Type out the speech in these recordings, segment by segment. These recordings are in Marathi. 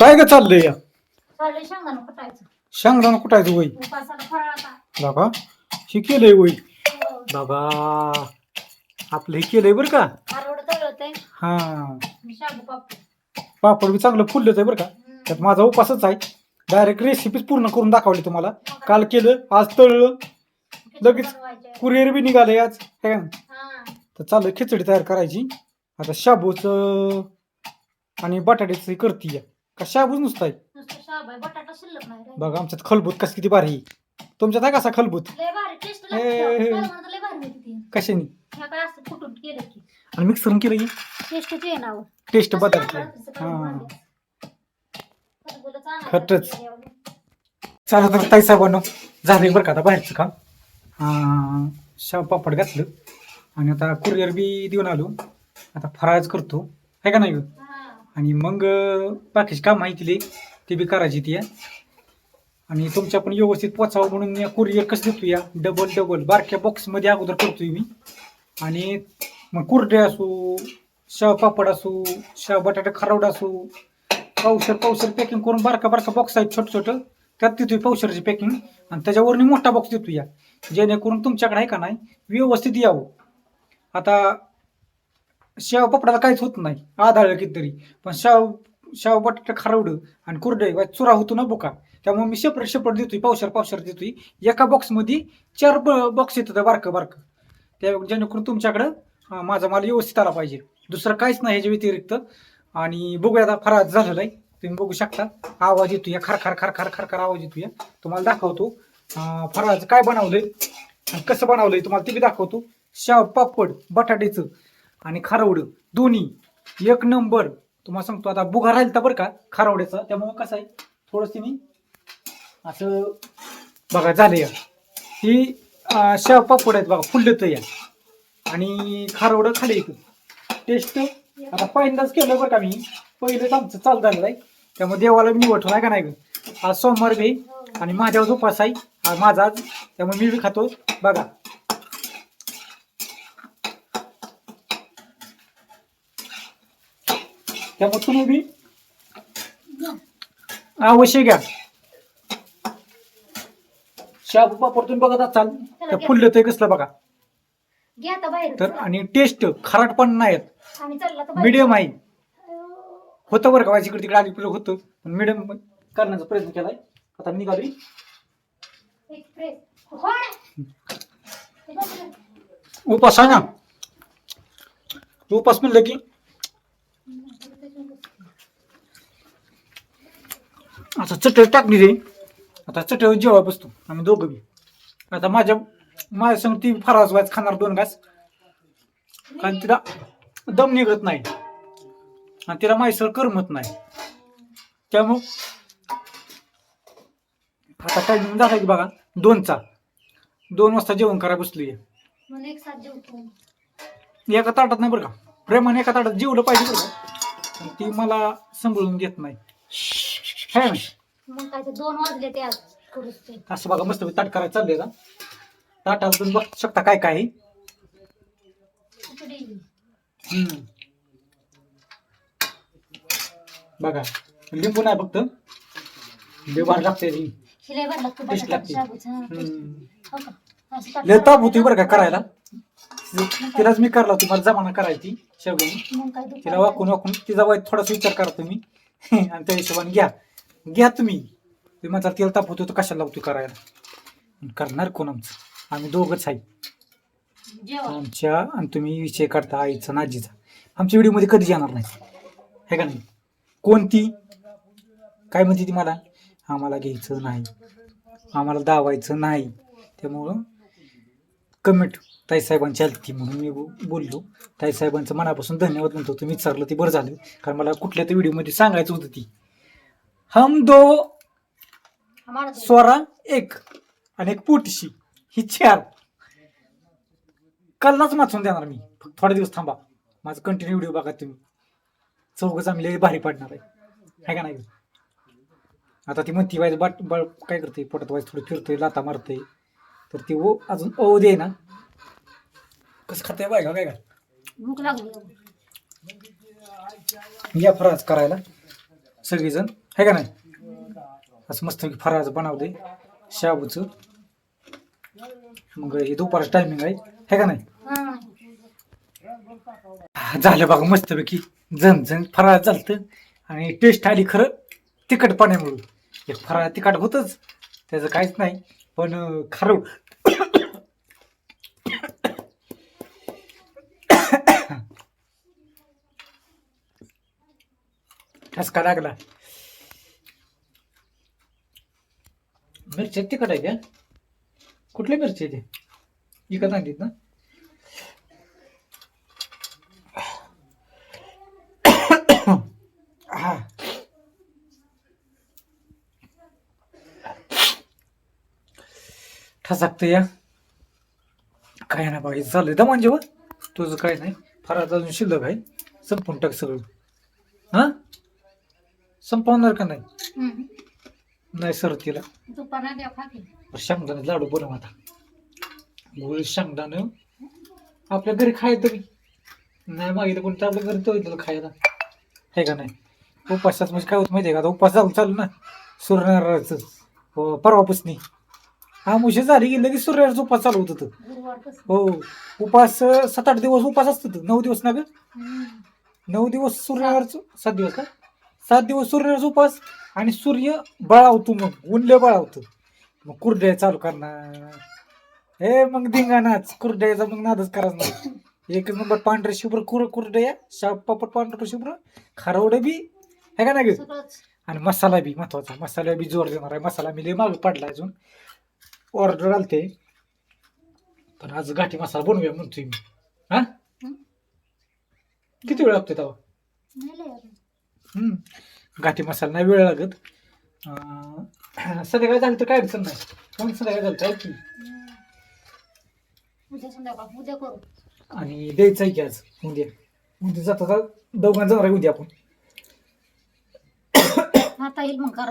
काय ग चाललंय? या चाललंय शेंगदाणा कुटायचं. शेंगदाणा कुठायचं वय? उपासाला बाबा हे केलंय वय. हो. बाबा आपलं हे केलंय बरं का? हा. शाबू पापड पापड बी चांगलं फुललंच आहे बरं का. त्यात माझा उपासच आहे. डायरेक्ट रेसिपीच पूर्ण करून दाखवली तुम्हाला. काल केलं आज तळलं. लगेच. कुरिअर बी निघाले आज. हे का? हा. तर चालू खिचडी तयार करायची. आता शाबूचं आणि बटाट्याचं करते का शाबूच नुसतं आहे नुसतं शाबू आहे बटाटा शिल्लक नाही रे. बघा आमच्यात खलबूत कसं किती भारी. तुमच्यात आहे कसा खलबूत? लय भारी टेस्ट हे, हे, हे. लागते लय भारी होती ती. कशाने? ह्या काय असं फुटून केलं की. आणि मिक्सर केलं की? टेस्ट बदलते हा. खरंच. चला तर ताई साहेबांनो झाले बरं का आता बाहेरचं काम. हा, शाव पापड घातलं. आणि आता कुरिअर बी देऊन आलो. आता फराळच करतो. आहे का नाही गं? आणि मग बाकीची काम आहे तिले ते बी करायची ती आणि तुमच्या पण व्यवस्थित पोचावं म्हणून या कुरिअर कसं देतो या. डबल डबल बारक्या बॉक्समध्ये अगोदर करतोय मी. आणि मग कुरडे असू शेव पापड असू शेव बटाटा खरवडा असू पावसर पावसर पॅकिंग करून बारका बारका बॉक्स आहेत छोटं छोटं. त्यात देतोय पावसरची पॅकिंग आणि त्याच्यावरनी मोठा बॉक्स देतो या. जेणेकरून तुमच्याकडे आहे का नाही व्यवस्थित यावं. आता शेव पापडाला काहीच होत नाही आधाळलं कितीतरी. पण शाव शाव बटाटा खारवडं आणि कुरडे वा चुरा होतो ना बुका त्यामुळे मी सेपरेट सेपरेट देतोय पावशर पावशर देतोय. एका बॉक्समध्ये चार बॉक्स येतात बारकं बारकं. त्या जेणेकरून तुमच्याकडं माझा माल व्यवस्थित आला पाहिजे. दुसरं काहीच नाही ह्याच्या व्यतिरिक्त. आणि बघूया आता फराज झालेला आहे तुम्ही बघू शकता. आवाज येतोय खर खर खर खर खर खर आवाज येतोय. तुम्हाला दाखवतो फराज काय बनवलंय आणि कसं बनवलंय तुम्हाला ते बी दाखवतो. शाव पापड बटाट्याचं. आणि खारवडं दोन्ही. एक नंबर. तुम्हाला सांगतो आता बुगा राहील तर बरं का खारवड्याचा. त्यामुळं कसं आहे थोडंसं मी असं बघा झालं या. ही शेव पापड आहेत बघा फुललं या. आणि खारवडं खाली येतं टेस्ट आता पहिल्यांदाच केलं बरं का मी. पहिलंच आमचं चालू झालेलं आहे. त्यामुळे देवाला मी निवडतो नाही का नाही गं? आज सोमवार घे आणि माझ्यावर उपास आहे. माझा आज. त्यामुळे मी बी खातो. बघा. त्यामुळे तुम्ही बी अवश्य घ्या. शाबू पापड तुम्ही बघत असाल तर फुललं ते कसलं बघा. घ्या आता बाहेर. तर आणि टेस्ट खारट पण नाहीत. आम्ही चालला तर मिडियम आहे. होतं बरं का माझ्या इकडे तिकडे आली पुढे होतं. पण मिडियम करण्याचा प्रयत्न केलाय. आता निघाली एक्सप्रेस होय. हे बघ ना. उपास आहे ना उपास म्हणलं की आता चटई टाकली रे. आता चटईवर जेव्हा बसतो आम्ही दोघं बी. आता माझ्या माझ्या संग ती फराज वाज खाणार दोन घास. कारण तिला दम निघत नाही. आणि तिला मायसर करमत नाही. त्यामुळं आता टायमिंग झाला की बघा दोनचा. दोन वाजता जेवण करा बसली एक ताटात नाही बरं का? प्रेमाने एका ताटात जेवलं पाहिजे बरं का? ती मला सांभाळून घेत नाही. है ना? मग काय ते दोन वाजले ते आज करूच ते असं बघा मस्त ताट करायला चाललंय का? ताटात तुम्ही बघू शकता काय काय आहे. खिचडी हम्म. बघा लिंबू नाही फक्त. लिंबार लागते शिलाई भरला तू Taste लागते. शाबूचा हा, ताट लय ताप होती बरं का करायला. तिलाच मी करला तुम्हाला जमाना करायची शेवटी मग काय दुपारी तिला वाकून वाकून तिचा वाईट थोडासा विचार करा तुम्ही. आणि त्या हिशोबाने घ्या. घ्या तुम्ही. तुम्ही म्हणता तेल ताप होतो तर कशाला लावतो करायला? करणार कोण आमचं? आम्ही दोघंच आहे. आमच्या आणि तुम्ही विषय करता आईचा आजीचा आमच्या व्हिडिओमध्ये कधी येणार नाही. हे का नाही? कोणती? काय म्हणते ती मला? आम्हाला घ्यायचं नाही. आम्हाला दावायचं नाही. त्यामुळं कमेंट ताईसाहेबांची आली ती म्हणून मी बो- बोललो. ताईसाहेबांचं मनापासून धन्यवाद म्हणतो. तुम्ही विचारलं ते बरं झालं. कारण मला कुठल्या तर व्हिडिओमध्ये सांगायचं होतं ती. हम दो. स्वरा एक आणि एक पुटशी. ही चार. कल्लाच वाचून देणार मी. फक्त थोडे दिवस थांबा. माझं कंटिन्यू व्हिडिओ बघा तुम्ही. चौघ चांगले भारी पडणार आहे. का नाही? आता ती म्हणती वाईज बाट बळ काय करते पोटात वाईज थोडं फिरतोय लाता मारतोय. तर ती ओ अजून ओ दे ना. कसं खाते बाय का काय का या फराज करायला. सगळेजण आहे का नाही? असं मस्त फराळाच बनवते शाबूचं. मग हे दुपारचं टायमिंग आहे. है का नाही? झालं बघा मस्तपैकी जण जण फराळ चालतं. आणि टेस्ट आली खरं तिखट पाण्यामुळं. एक फराळ तिखट होतच. त्याचं काहीच नाही. पण खार खारं ठसका लागला. मिरच्या तिखट आहे त्या कुठल्या मिरची आहे ते? इकत आणलीत ना? हा ठसाकतं या. काय ना बाई चाललंय द म्हणजे तुझं काय नाही. फार अजून शिल्लक आहे. संपून टाक सगळं. हा? संपवणार का नाही? नाही सर तिला. दुपारला की. शेंगदाणे लाडू बनव आता. गुळ शेंगदाणं. आपल्या घरी खायचं तरी नाही मागितलं कोणी तर आपल्या घरी तो येतं खायला. हे का नाही? उपासाच म्हणजे काय होत माहिती आहे का? आता उपास चालू चालू ना. सूर्यनारायणाचं. हो परवापासनी. हा मुशी झाली की लगेच सूर्यनारायणचा उपास चालू होत होतं. गुरुवारपासून. हो उपास सात आठ दिवस उपास असतं नऊ दिवस ना ग? हम्म. नऊ दिवस सूर्यनारायणचं? सात दिवस का? सात दिवस सूर्यनारायणचा उपास आणि सूर्य बळावतो मग उनले बळावतं. मग कुरड्या चालू करणार. हे मग धिंगाणाच कुरड्याचा मग नादच करायचा नाही. एक नंबर पांढरे शुभ्र कुर कुरड्या शाप पापड पांढरं शुभ्र खारवडं बी हे का नाही आणि मसाला बी महत्त्वाचा मसाला बी जोर देणार आहे. मसाला मी लय मागे पडला अजून. ऑर्डर आलते. पण आज गाठी मसाला बनवूया म्हणतोय मी. हा? हं? किती वेळ लागतो तेव्हा? गाठी मसाला नाही वेळ लागत. संध्याकाळी झालं तर काय अडचण नाही. पण संध्याकाळी झालं ऐक की. हम्म. उद्या संध्याकाळ उद्या करू. आणि द्यायचं आहे की आज? उद्या. उद्या जाता जाता दोघांना जाणार आहे उद्या आपण. आता येईल मग करा.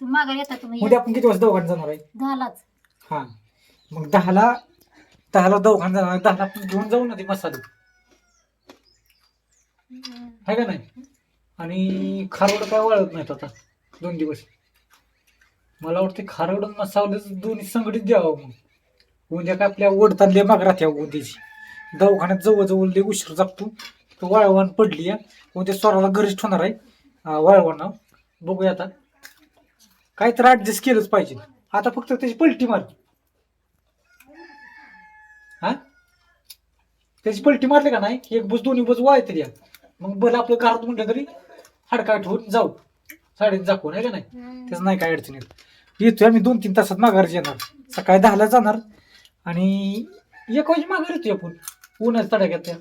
तुम्ही माघारी येता तुम्ही. उद्या आपण किती वाजता दोघांना जाणार आहे? दहालाच हा. मग दहाला दहाला दोघांना जाणार. दहाला आपण घेऊन जाऊ ना ते मसाले. आहे का नाही? आणि खारवड काय वाळत नाहीत आता. दोन दिवस. मला वाटते खारवड आणि दोन्ही संघटित द्यावं मग उद्या काय आपल्या ओढताना माग राहत्या हो उद्याची. दवाखान्यात जवळजवळ लय उशीर जागतो. तो वाळवण पडली या उद्या स्वराला गरिष्ठ होणार आहे वाळवण. बघूया आता. काय तर ऍडजस्ट केलंच पाहिजे. आता फक्त त्याची पलटी मार. हा? त्याची पलटी मारली का नाही? एक बस दोन्ही बस वाय तरी या. मग बरं आपलं घरात म्हटलं तरी हाडका ठेवून जाऊ. साडेत दाखवून आहे का नाही. त्याचं नाही काय अडचण येत येतोय आम्ही दोन तीन तासात माघारी येणार. सकाळी दहाला जाणार. आणि एक वाजे माघार येतोय आपण. उन्हाच तडाख्यात त्या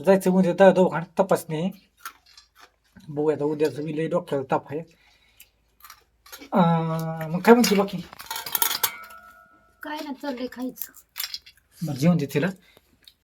जायचं उद्या द दवाखान्यात तपासणी बघूया आता उद्याचं विलय डॉक्टर ताप आहे. मग काय म्हणते बाकी? काय नाही चाललंय खायचं. बरं जेवण दे तिला.